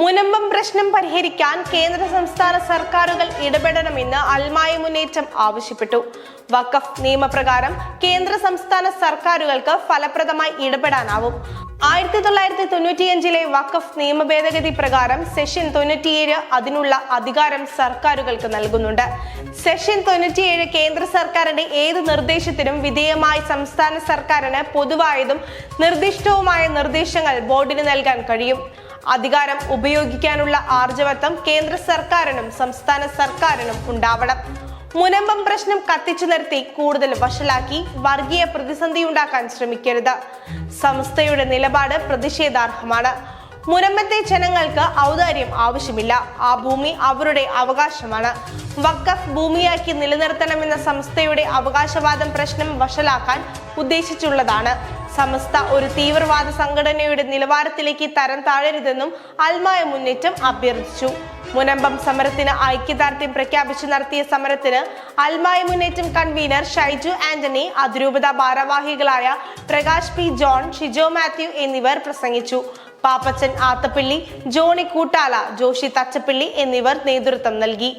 മുനമ്പം പ്രശ്നം പരിഹരിക്കാൻ കേന്ദ്ര സംസ്ഥാന സർക്കാരുകൾ ഇടപെടണമെന്ന് അൽമായ മുന്നേറ്റം ആവശ്യപ്പെട്ടു. വഖഫ് നിയമപ്രകാരം കേന്ദ്ര സംസ്ഥാന സർക്കാരുകൾക്ക് ഫലപ്രദമായി ഇടപെടാനാവും. ആയിരത്തി തൊള്ളായിരത്തി തൊണ്ണൂറ്റിയഞ്ചിലെ വഖഫ് നിയമ ഭേദഗതി പ്രകാരം സെഷൻ തൊണ്ണൂറ്റിയേഴ് അതിനുള്ള അധികാരം സർക്കാരുകൾക്ക് നൽകുന്നുണ്ട്. സെഷൻ തൊണ്ണൂറ്റിയേഴ് കേന്ദ്ര സർക്കാരിന്റെ ഏത് നിർദ്ദേശത്തിനും വിധേയമായി സംസ്ഥാന സർക്കാരിന് പൊതുവായതും നിർദ്ദിഷ്ടവുമായ നിർദ്ദേശങ്ങൾ ബോർഡിന് നൽകാൻ കഴിയും. അധികാരം ഉപയോഗിക്കാനുള്ള ആർജവത്വം കേന്ദ്ര സർക്കാരിനും സംസ്ഥാന സർക്കാരിനും ഉണ്ടാവണം. മുനമ്പം പ്രശ്നം കത്തിച്ചു നിർത്തി കൂടുതൽ വഷളാക്കി വർഗീയ പ്രതിസന്ധി ഉണ്ടാക്കാൻ ശ്രമിക്കരുത്. സംസ്ഥയുടെ നിലപാട് പ്രതിഷേധാർഹമാണ്. മുനമ്പത്തെ ജനങ്ങൾക്ക് ഔദാര്യം ആവശ്യമില്ല. ആ ഭൂമി അവരുടെ അവകാശമാണ്. വക്കഫ് ഭൂമിയാക്കി നിലനിർത്തണമെന്ന സംസ്ഥയുടെ അവകാശവാദം പ്രശ്നം വഷളാക്കാൻ ഉദ്ദേശിച്ചുള്ളതാണ്. സമസ്ത ഒരു തീവ്രവാദ സംഘടനയുടെ നിലവാരത്തിലേക്ക് തരം താഴരുതെന്നും അൽമായ മുന്നേറ്റം അഭ്യർത്ഥിച്ചു. മുനമ്പം സമരത്തിന് ഐക്യദാർഢ്യം പ്രഖ്യാപിച്ചു നടത്തിയ സമരത്തിന് അൽമായ മുന്നേറ്റം കൺവീനർ ഷൈജു ആന്റണി അതിരൂപത ഭാരവാഹികളായ പ്രകാശ് പി ജോൺ ഷിജോ മാത്യു എന്നിവർ പ്രസംഗിച്ചു. പാപ്പച്ചൻ ആത്തപ്പിള്ളി ജോണി കൂട്ടാല ജോഷി തച്ചപ്പിള്ളി എന്നിവർ നേതൃത്വം നൽകി.